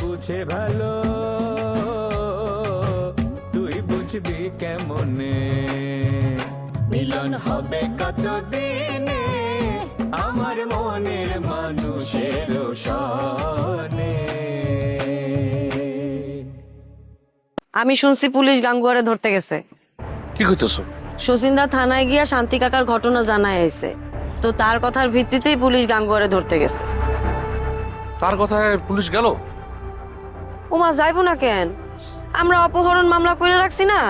বুঝে ভালো। তুই বুঝবি কেমনে? মিলন হবে কতদিনে? আমার মনের মানুষের সনে। আমি শুনছি পুলিশ গাঙ্গুয়ারে ধরতে গেছে। কি কইতেছো? শচীনদা থানায় গিয়া শান্তি কাকার ঘটনা জানায় আইছে। তো তার কথার ভিত্তিতেই পুলিশ গাঙ্গুয়ারে ধরতে গেছে। তার কথায় পুলিশ গেল? ওমা যাইবো না কেন? আমরা অপহরণ মামলা করে রাখছি না।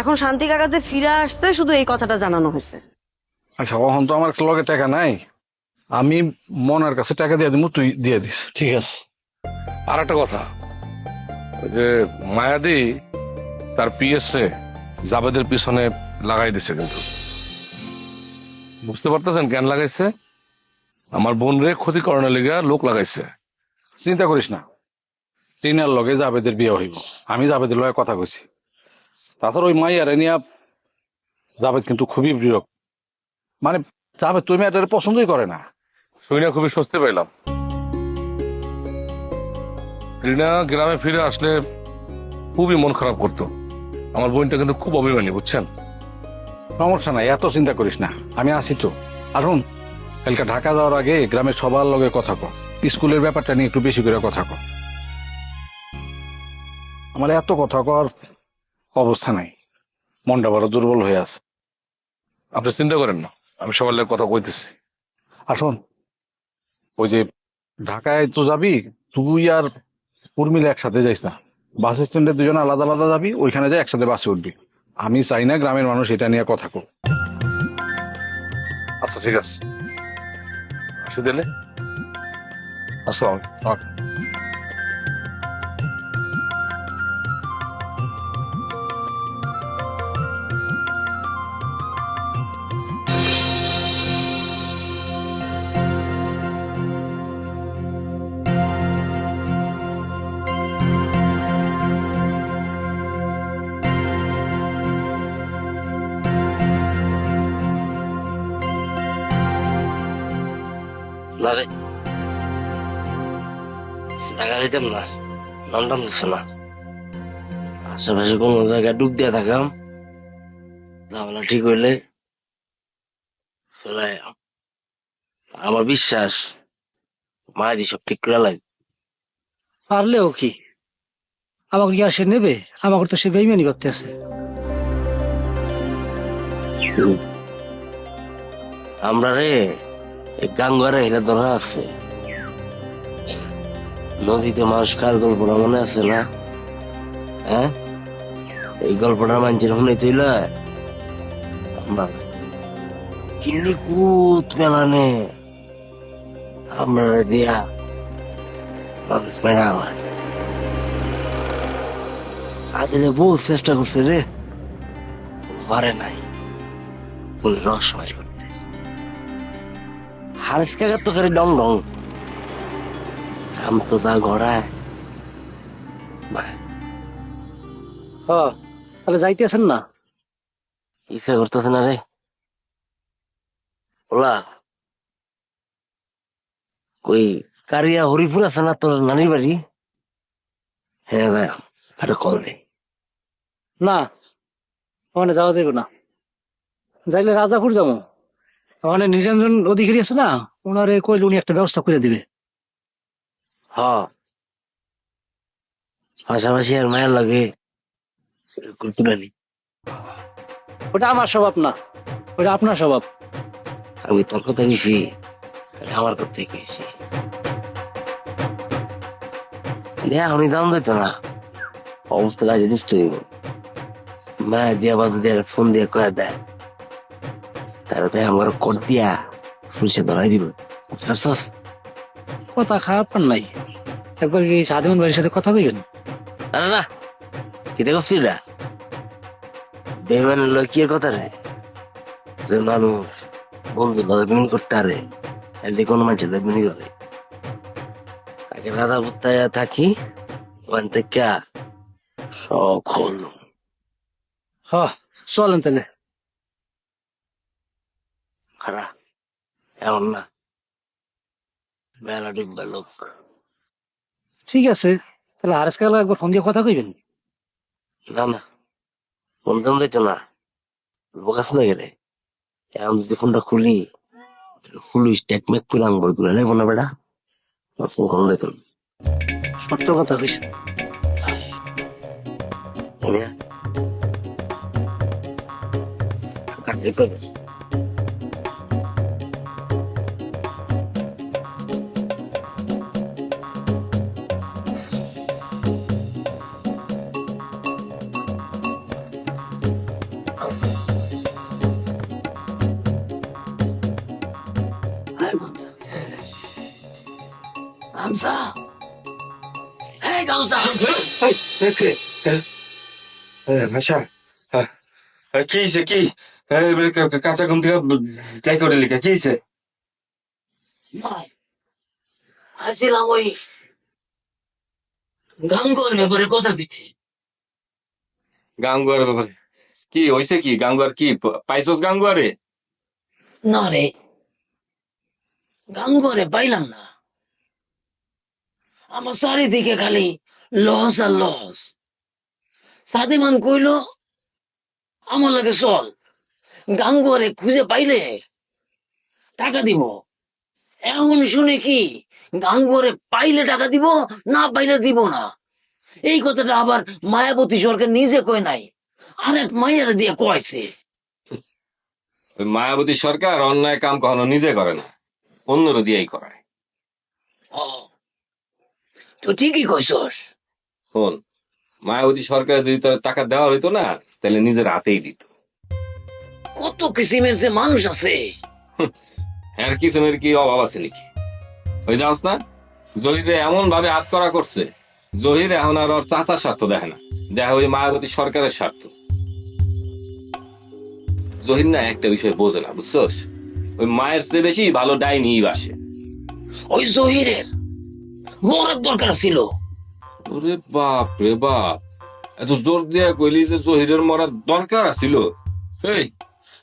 এখন শান্তি কাকা যে ফিরে আসছে শুধু এই কথাটা জানানো হয়েছে। আচ্ছা ওহন তো আমার লগে টাকা নাই। আমি মনের কাছে টাকা দিয়ে দিব তুই দিয়ে দিস। ঠিক আছে। আর একটা কথা ওই যে মায়াদি তার পিএস রে জাবেদের পিছনে লাগাই দিছে কিন্তু। বুঝতে পারতেছেন কেন লাগাইছে? আমার বোন রে ক্ষতিকরণের লিগা লোক লাগাইছে। চিন্তা করিস না। টিনার লগে জাবেদের বিয়ে হইব। আমি জাবেদের লগে কথা কইছি। তাছাড়া ওই মাইয়ারে নিয়া জাবেদ কিন্তু খুবই প্রিয়। মানে জাবেদ তুই মেয়েটারে পছন্দই করে না। শুনে খুবই স্বস্তি পাইলাম। রিনা গ্রামে ফিরে আসলে খুবই মন খারাপ করতো। আমার বোনটা কিন্তু খুব অভিমানী বুঝছেন? সমস্যা নাই এত চিন্তা করিস না। আমি আছি তো। আর শুন কালকে ঢাকা যাওয়ার আগে গ্রামের সবার লগে কথা কর স্কুলের ব্যাপারটা নিয়ে একটু বেশি করে কথা কর আমার এত কথা কর অবস্থা নাই। মনটা বড় দুর্বল হয়ে আছে। আপনি চিন্তা করেন না আমি সবার লাগে কথা কইতেছি। আসুন ওই যে ঢাকায় তো যাবি তুই আর উর্মিলা একসাথে যাইস না। বাস স্ট্যান্ডে দুজন আলাদা আলাদা যাবি ওইখানে যাই একসাথে বাসে উঠবি। আমি চাই না গ্রামের মানুষ এটা নিয়ে কথা কর আচ্ছা ঠিক আছে। আসি দিলে আসসালাম দিতাম না। নামটাম দিচ্ছে না। আশেপাশে কোনো জায়গায় ডুব দিয়ে থাকাম। তাহলে ঠিক হইলে ফেলাই আমার বিশ্বাস, মায়ের সব ঠিক করে লাগে। পারলেও কি? আমাকে কি আর সে নেবে? আমাকে তো সে বেইমানি করতেছে। আমরা রে গাঙ্গারে এটা ধরা আছে। নদীতে মানুষ কার গল্পটা মনে আছে না? হ্যাঁ? এই গল্পটা মানুষের শুনে তুইল কিন্নি কুত মেলানে? আমরা দিয়া মানুষ মেরা আমার আদিলে বহু চেষ্টা করছে রে। পারে নাই। বলে রহস্যময় করতে। হারিস কাকার তো করে ডং ডং। কাম তো যা ঘোড়ায় হ্যাঁ তাহলে যাইতেছেন না ইচ্ছা করতেছে না রে ওলা কই কারিয়া হরিপুর আছে না তোর নানির বাড়ি হ্যাঁ ভাই আরে কল দে না ওখানে যাওয়া যাবে না যাইলে রাজাপুর যাব ওখানে নিরঞ্জন অধিকারী আছে না ওনারে কইলে উনি একটা ব্যবস্থা করে দিবে হ পাশাপাশি আর মায়ের লাগে কুলকুলানি। ওটা আমার স্বভাব না, ওটা আপনার স্বভাব। আমি তোর কথা বেশি আমার কথা কইছি দেয়া উনি দাম দিত না। অবস্থা লাগে নিশ্চয়ই মায়া দিয়া বাদু দিয়ে ফোন দিয়ে কয়ে দেয়। তারা তাই আমার কর দিয়া পুলিশে ধরাই দিব। কথা খারাপ নাই। একবার কি সাদেমন ভাইয়ের সাথে কথা কইবেন আরে না কি দেখছ না বেমানের লোক কি এর কথা রে? যে মানুষ বন্ধু ভাবে করতে আরে এলদি কোনো মানুষের দেখবেনি করে আগে রাধা ভুত্তায় থাকি ওখান থেকে হলো। হ চলেন তাহলে। খারাপ এমন না। মেলা ডুববা লোক। ঠিক আছে। তাহলে আরেস কাল একবার ফোন দিয়ে কথা কইবেন। না না। ফোন দাম দিত না। বোকাস না গেলে এখন যদি ফোনটা খুলি ফুল স্টেক মেক করে আঙ্গুর করে নেব না বেটা। ফোন কল দিত সত্য কথা কইছে Ini ya. Hamza. Hey, Hamza. ভাষা কি হয়েছে কি এই, কাঁচা ঘুম থেকে যাই করে লিখা কি হয়েছে আসছিলাম ওই গাঙ্গর ব্যাপারে কথা দিতে গাঙ্গুয়ার ব্যাপারে কি হয়েছে কি গাঙ্গুয়ার কি পাইছস গাঙ্গুয়ারে না রে গাঙ্গরে পাইলাম না আমার চারিদিকে খালি লস আর লস সাদিমান কইল, আমার লাগে চল গাঙ্গরে খুঁজে পাইলে টাকা দিব। এমন শুনে কি গাঙ্গরে পাইলে টাকা দিব, না পাইলে দিব না? এই কথাটা আবার মায়াবতী সরকার নিজে কয় নাই, আরেক মায়ের দিয়ে কয়েছে। মায়াবতী সরকার অন্যায় কাম কখনো নিজে করে না অন্যর দিয়েই করায়। তো ঠিকই কইছস। শোন মায়াবতী সরকার যদি তোর টাকা দেওয়া হইতো না তাহলে নিজের হাতেই দিত। কত কিসিমের যে মানুষ আছে। হ্যাঁ কিসেমের কি অভাব আছে নাকি? ওই যাওস না জহিরে এমন ভাবে হাত করা করছে জহির এখন আর ওর চাচার স্বার্থ দেখে না। দেখা ওই মায়াবতী সরকারের স্বার্থ। জহির না একটা বিষয় বোঝে না বুঝছস? ওই মায়ের চেয়ে বেশি ভালো ডাইনি বাসে। ওই জহিরের? মরার দরকার ছিল। ওরে বাপ রে বাপ। এত জোর দিয়ে কইলি যে জহিরের মরার দরকার আছিল এই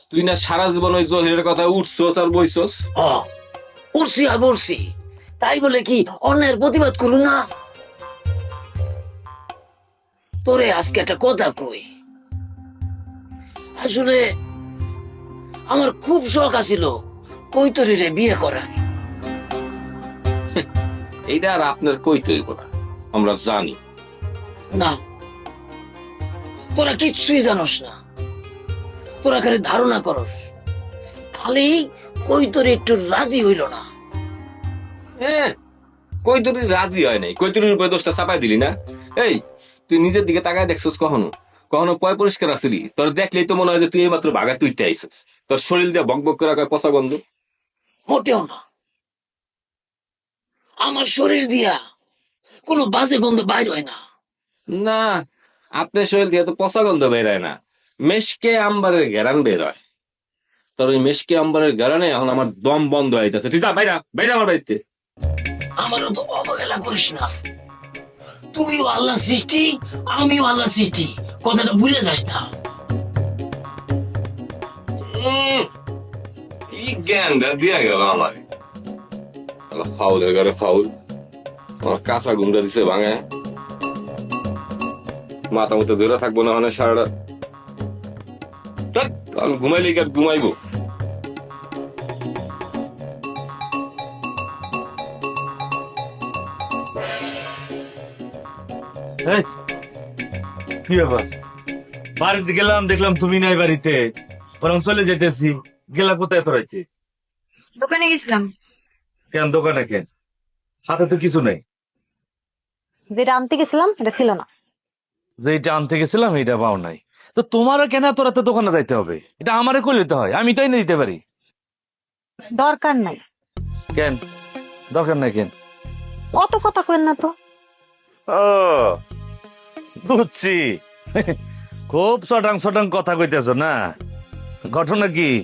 তুই না সারা জীবন ওই জহিরের কথা উঠছস আর বইছস? ও উড়ছি আর বলছি তাই বলে কি অন্যায়ের প্রতিবাদ করুন না? তোরে আজকে একটা কথা কই। আসলে আমার খুব শখ আছিল কৈতরীরে বিয়ে করার। এইটা আর আপনার কইতে হইব না। আমরা জানি। না। তোরা কিচ্ছুই জানোস না। তোরা খালি ধারণা করস। খালি কই তোর একটু রাজি হইল না। হ্যাঁ কৈতরী রাজি হয় নাই। কৈতরীর উপরে দোষটা চাপাই দিলি না? এই তুই নিজের দিকে তাকায় দেখছস কখনো? কখনো পয় পরিষ্কার আসলি তোর দেখলেই তো মনে হয় যে তুই মাত্র বাগা তুইতে তোর শরীর দিয়ে বক বক করে পচা গন্ধ। মোটেও না। আমার শরীর দিয়া কোনো বাজে গন্ধ বাইর হয় না। না আপনার শরীর দিয়ে তো পচা গন্ধ বেরোয় না। মেশকে আম্বারের ঘেরান বের হয়। তোর ওই মেশকে আম্বারের ঘেরানে এখন আমার দম বন্ধ হইতেছে। তুই যা বাইরা বাইরা আমার বাড়িতে। আমারও তো অবহেলা করিস না। তুইও আল্লাহ সৃষ্টি আমিও আল্লাহ সৃষ্টি। কথাটা ভুলে যাস না। কি জ্ঞানটা দিয়া গেল আমার। ফাউলের ঘরে ফাউল আমার কাঁচা ঘুমটা দিছে ভাঙে মাথা মতো ধরে থাকব না মানে সারাটা আমি ঘুমাইলে কি আর ঘুমাইবো এই, কি ব্যাপার বাড়িতে গেলাম দেখলাম তুমি নাই বাড়িতে বরং চলে যেতেছি গেলা কোথায় তো রাইতে দোকানে গেছিলাম কেন দোকানে কেন? হাতে তো কিছু নেই। যেটা আনতে গেছিলাম এটা ছিল না। যে এটা আনতে গেছিলাম এটা পাও নাই। তো তোমারও কেন তোরা তো দোকানে যাইতে হবে? এটা আমারে করে দিতে হয় আমি এটাই নিয়ে দিতে পারি। দরকার নাই। কেন? দরকার নাই কেন? অত কথা কেন না তো। ও বুঝছি। খুব সটাং সটাং কথা কইতেছ না? ঘটনা কি?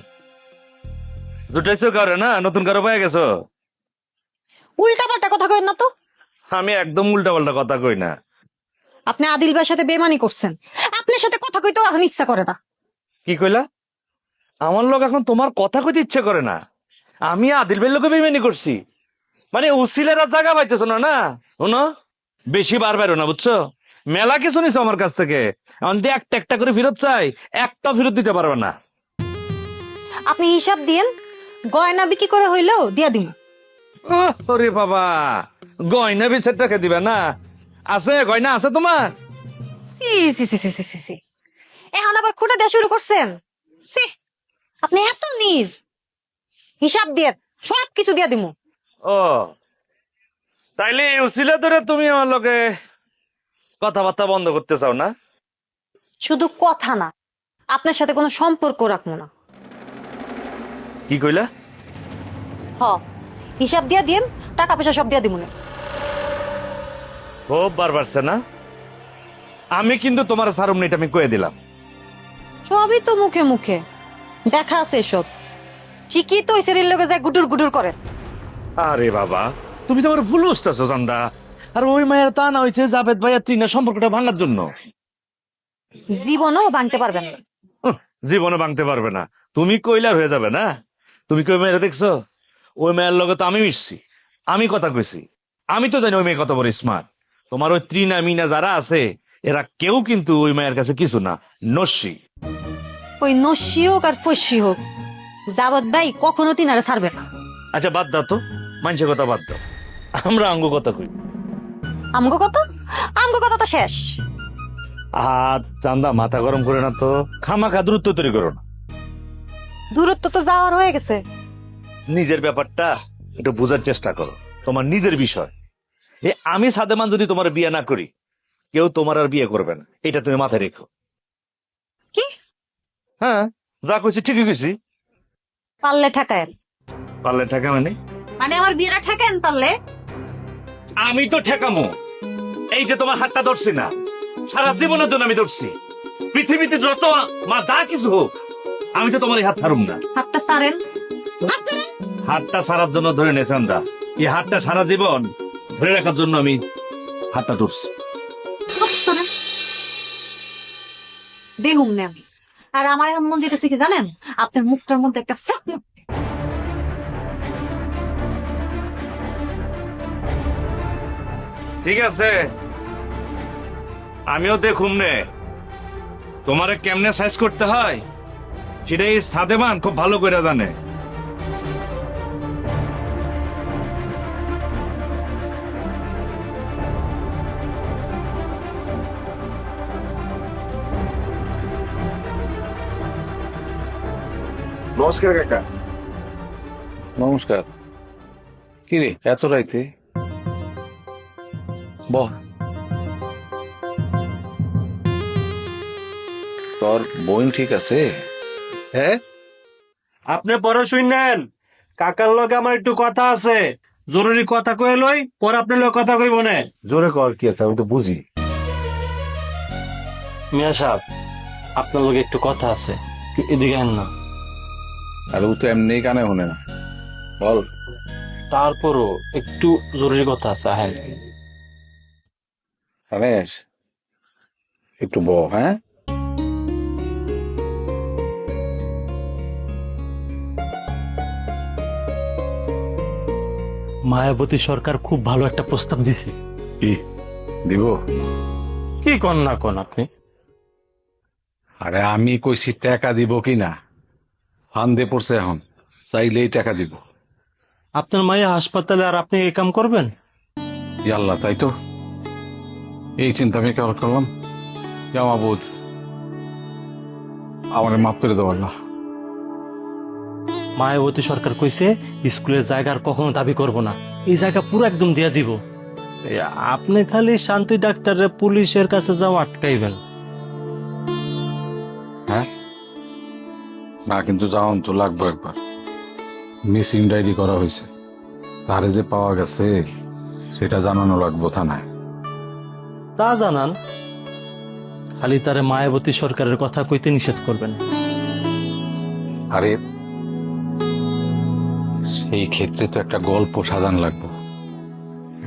জুটাইছো কারে না? নতুন কারও পাই গেছো? উল্টা পাল্টা কথা কেন না তো। আমি একদম উল্টা পাল্টা কথা কই না। আপনি আদিল ভাইয়ের সাথে বেমানি করছেন। আপনার সাথে কথা কইতেও এখন ইচ্ছা করে না। কি কইলা? আমার লোক এখন তোমার কথা কইতে ইচ্ছে করে না। আমি আদিল ভাইয়ের লোকে বেমানি করছি। মানে উসিলেরা জায়গা পাইতেছ না না? শোনো বেশি বার বাইরো না বুঝছ? মেলা কিছু নিছো আমার কাছ থেকে। এখন যদি একটা একটা করে ফেরত চাই একটা ফেরত দিতে পারবে না। আপনি হিসাব দিয়েন গয়না বিক্রি করে হইলেও দিয়া দিন ওরে বাবা। গয়না বিচার টাকা দিবে না? আছে গয়না আছে তোমার? সি সি সি সি সি সি সি। এখন আবার খুঁটে দেওয়া শুরু করছেন? সি আপনি এত নিজ। হিসাব দিয়ে সব কিছু দিয়া দিমু। ও তাইলে এই উসিলা ধরে তুমি আমার লোকে কথাবার্তা বন্ধ করতে চাও না? শুধু কথা না আপনার সাথে কোনো সম্পর্ক রাখব না। কি কইলা? হ। হিসাব দিয়া দিন টাকা পয়সা সব দিয়া দিমু না খুব বার বাড়ছে না আমি কিন্তু তোমার সারুম এটা আমি কয়ে দিলাম। সবই তো মুখে মুখে। দেখা আছে সব ঠিকই তো শরীর লোকে যায় গুটুর গুটুর করে। আরে বাবা তুমি তো আমার ভুল বুঝতেছো চান্দা আর ওই মায়ের তা না হয়েছে জাভেদ ভাই আর ত্রিনা সম্পর্কটা ভাঙার জন্য। জীবনও ভাঙতে পারবে না। জীবনও ভাঙতে পারবে না। তুমি কইলার হয়ে যাবে না? তুমি কই মেয়েরা দেখছ? ওই মেয়ের লগে তো আমি মিশছি। আমি কথা কইছি। আমি তো জানি ওই মেয়ে কত বড় স্মার্ট তোমার ওই ত্রিনা মিনা যারা আছে এরা কেউ কিন্তু ওই মায়ের কাছে কিছু না। নস্যি। ওই নস্যি হোক আর ফস্যি হোক যাবত ভাই কখনো তিনারে ছাড়বে না। আচ্ছা বাদ দাও তো। মানুষের কথা বাদ দাও। আমরা আঙ্গ কথা কই। আমগো কত আমগো কথা তো শেষ। আর চান্দা মাথা গরম করে না তো। খামাখা দূরত্ব তৈরি করো না। দূরত্ব তো যাওয়ার হয়ে গেছে। নিজের ব্যাপারটা একটু বোঝার চেষ্টা করো। তোমার নিজের বিষয়। এ আমি সাদেমান যদি তোমার বিয়ে না করি কেউ তোমার আর বিয়ে করবে না। এটা তুমি মাথায় রেখো। কি? হ্যাঁ যা কইছি ঠিকই কইছি। পারলে ঠেকায়েন। পারলে ঠেকা মানে? মানে আমার বিয়েটা ঠেকেন পারলে? আমি তো ঠেকামো। এই যে তোমার হাতটা ধরছি না সারা জীবনের জন্য আমি ধরছি। পৃথিবীতে যত মা যা কিছু হোক আমি তো তোমার এই হাত ছাড়ুম না। হাতটা হাত সারেন। হাতটা সারার জন্য ধরে নে চান্দা এই হাতটা সারা জীবন ধরে রাখার জন্য আমি হাতটা ধরছি। বেহুম নে আমি। আর আমার এখন মন কি জানেন? আপনার মুখটার মধ্যে একটা ঠিক আছে। আমিও দেখুম নে। তোমারে কেমনে সাইজ করতে হয়? সেটাই সাদেমান খুব ভালো করে জানে। নমস্কার কাকা। নমস্কার। কি রে এত রাইতে? বল। তোর বোন ঠিক আছে? হ্যাঁ? আপনি বড় শুনেন কাকার লগে আমার একটু কথা আছে। জরুরি কথা কয়ে লই পরে আপনার লগে কথা কইব না। জোরে কর কি আছে? আমি তো বুঝি। মিয়া সাহেব আপনার লগে একটু কথা আছে। একটু এদিকে আন না। আর ও তো এমনি কানে শুনে না। বল। তারপরও একটু জরুরি কথা আছে আহেন। রমেশ একটু ব হ্যাঁ? মায়াবতী সরকার খুব ভালো একটা প্রস্তাব দিছে। কি? দিব? কি কন না কন আপনি? আরে আমি কইছি টাকা দিব কি না ফান্দে পড়ছে এখন। চাইলেই টাকা দিব। আপনার মায়ের হাসপাতালে আর আপনি এই কাম করবেন? ই আল্লাহ তাই তো। এই চিন্তা আমি কেমন করলাম। জামা বোধ আমার মাফ করে দেবো আল্লাহ। মায়াবতী সরকার কইছে স্কুলের জায়গা আর কখনো দাবি করব না। এই জায়গা পুরো একদম দিয়ে দিব। আপনি খালি শান্তি ডাক্তারের পুলিশের কাছে যাও আটকাইবেন। না কিন্তু যাওন তো লাগবে একবার। মিসিং ডায়েরি করা হয়েছে। তারে যে পাওয়া গেছে সেটা জানানো লাগবো থানায়। তা জানান। খালি তারে মায়াবতী সরকারের কথা কইতে নিষেধ করবেন। আরে সেই ক্ষেত্রে তো একটা গল্প সাজান লাগবে।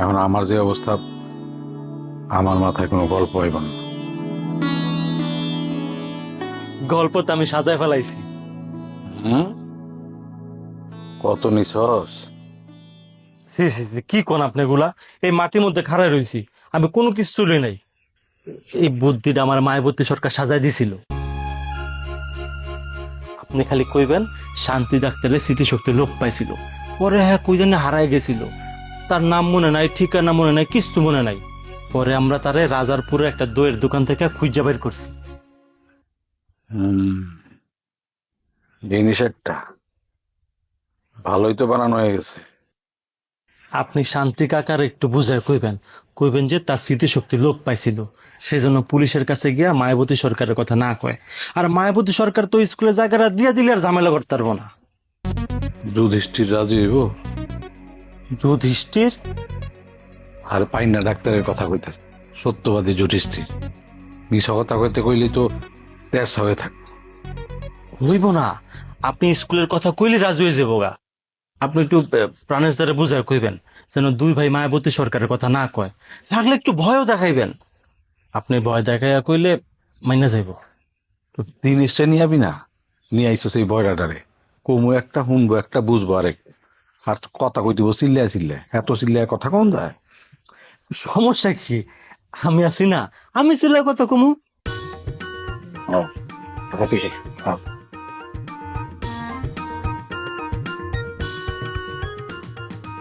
এখন আমার যে অবস্থা আমার মাথায় কোনো গল্প হইব না। গল্প তো আমি সাজায় ফেলাইছি। হুম? কত নিছস? সি সি সি, কি কোন আপনি গুলা এই মাটির মধ্যে খাড়াই রয়েছি আমি কোনো কিছু চলে নাই। এই বুদ্ধিটা আমার মায়াবতী সরকার সাজায় দিছিল। আপনি খালি কইবেন শান্তি ডাক্তারের স্মৃতিশক্তি লোপ পাইছিল। পরে হ্যাঁ কই জানি হারায় গেছিল। তার নাম মনে নাই ঠিকানা মনে নাই কিছু মনে নাই। পরে আমরা তারে রাজারপুরে একটা দইয়ের দোকান থেকে খুঁজা বের করছি। হুম। জিনিস একটা ভালোই তো বানানো হয়ে গেছে। আপনি শান্তি কাকার একটু বুঝায় কইবেন। কইবেন যে তার স্মৃতিশক্তি লোপ পাইছিল। সেজন্য পুলিশের কাছে গিয়া মায়াবতী সরকারের কথা না কয়। আর মায়াবতী সরকার তো স্কুলে জায়গাটা দিয়ে দিলে আর ঝামেলা করতে পারব না। যুধিষ্ঠির রাজি হইব? যুধিষ্ঠির? আর পাইনা ডাক্তারের কথা কইতেছে। সত্যবাদী যুধিষ্ঠির। মিশা কথা কইতে কইলে তো তেরসা হয়ে থাক হইব না। আপনি স্কুলের কথা কইলে রাজি হয়ে যাব গা। আপনি একটু প্রাণেশ দ্বারা বুঝায় কইবেন যেন দুই ভাই মায়াবতী সরকারের কথা না কয়। লাগলে একটু ভয়ও দেখাইবেন। আপনি ভয় দেখাইয়া কইলে মাইনা যাইব। তো জিনিসটা নিয়ে আবি না? নিয়ে আইসো সেই বয়রাটারে কমু একটা শুনব একটা বুঝব আরেক। আর কথা কই দিব চিল্লায় চিল্লায়। এত চিল্লায় কথা কম যায়? সমস্যা কি? আমি আছি না। আমি ছেলে কথা কমু। আচ্ছা ঠিক আছে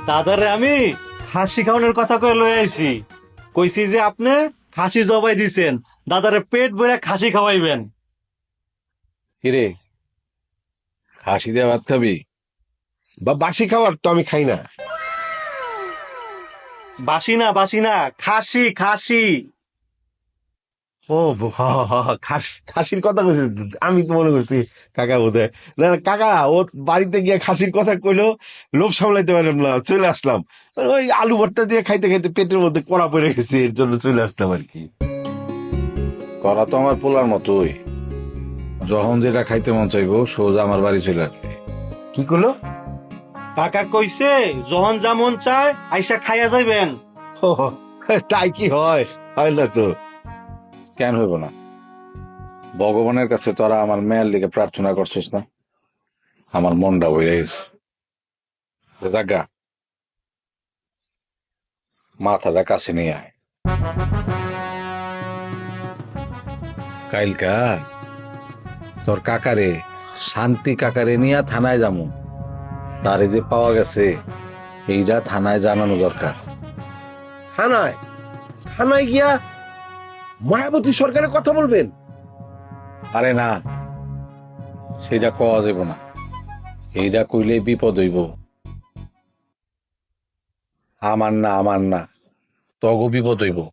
দাদারে আমি খাসি খাওয়ানোর কথা কয়ে লয়ে আইছি। কইছি যে আপনি খাসি জবাই দিছেন দাদারে পেট ভরে খাসি খাওয়াইবেন। কিরে খাসি দিয়ে ভাত খাবি? বা বাসি খাবার তো আমি খাই না। বাসি না বাসি না খাসি খাসি। ও হ, হ, হ, খাসির কথা কইছে। আমি তো মনে করছি কাকা বোধ না না, কাকা ও বাড়িতে গিয়ে খাসির কথা কইলো লোভ সামলাইতে পারলাম না চলে আসলাম। ওই আলু ভর্তা দিয়ে খাইতে খাইতে পেটের মধ্যে কড়া পড়ে গেছে এর জন্য চলে আসলাম আর কি। করা তো আমার পোলার মতোই। যখন যেটা খাইতে মন চাইব সোজা আমার বাড়ি চলে আসবে। কি করল কাকা কইছে যখন যা মন চায় আইসা খাইয়া যাইবেন। তাই কি হয়? হয় না তো। কেন হইব না? ভগবানের কাছে তোরা আমার মেয়ের লিগে প্রার্থনা করছিস না। আমার মনটা বইরে গেছে। মাথাটা কাছে নিয়ে আয়। কাইলকা তোর কাকারে, শান্তি কাকারে নিয়ে থানায় যামু। তারে যে পাওয়া গেছে, এইটা থানায় জানানো দরকার। থানায়? থানায় গিয়া মায়াবতী সরকারের কথা বলবেন? আরে না সেটা কওয়া যাব না। এইটা কইলে বিপদ হইব। আমার না আমার না তগো বিপদ হইব।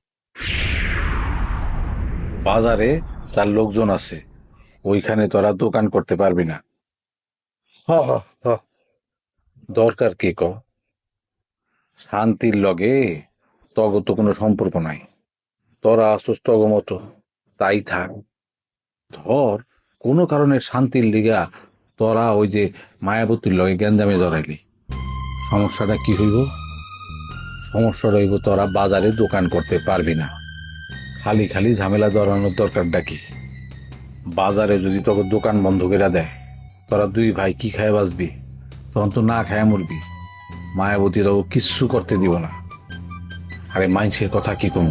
বাজারে তার লোকজন আছে ওইখানে তোরা দোকান করতে পারবি না। হ হ হ। দরকার কি ক? শান্তির লগে তগ তো কোনো সম্পর্ক নাই। তোরা আসুস তগ মতো তাই থাক। ধর, কোনো কারণে শান্তির লিগা তোরা ওই যে মায়াবতীর লগে গ্যাঞ্জামে জড়াইলি। সমস্যাটা কি হইব? সমস্যা রইব তোরা বাজারে দোকান করতে পারবি না। খালি খালি ঝামেলা জড়ানোর দরকার ডাকি বাজারে যদি তোকে দোকান বন্ধ করে দেয়, তোরা দুই ভাই কি খায় বাঁচবি? তখন তো না খায় মরবি। মায়াবতী মায়াবতীরাও কিচ্ছু করতে দিব না। আরে মাইন্সের কথা কি কম?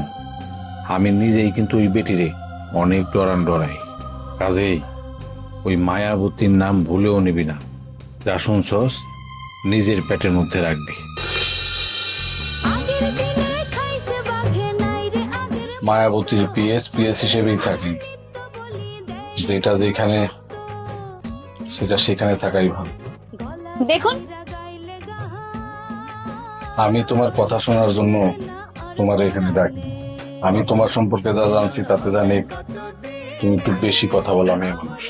আমি নিজেই কিন্তু ওই বেটিরে অনেক ডরান ডরাই। কাজেই ওই মায়াবতীর নাম ভুলেও নিবি না। যা শুনছস নিজের পেটের মধ্যে রাখবি। মায়াবতীর পিএস পিএস হিসেবেই থাকি। যেটা যেখানে সেটা সেখানে থাকাই ভালো। দেখুন। আমি তোমার কথা শোনার জন্য তোমার এখানে ডাকি। আমি তোমার সম্পর্কে যা জানছি তাতে জানি তুমি একটু বেশি কথা বলো আমি মানুষ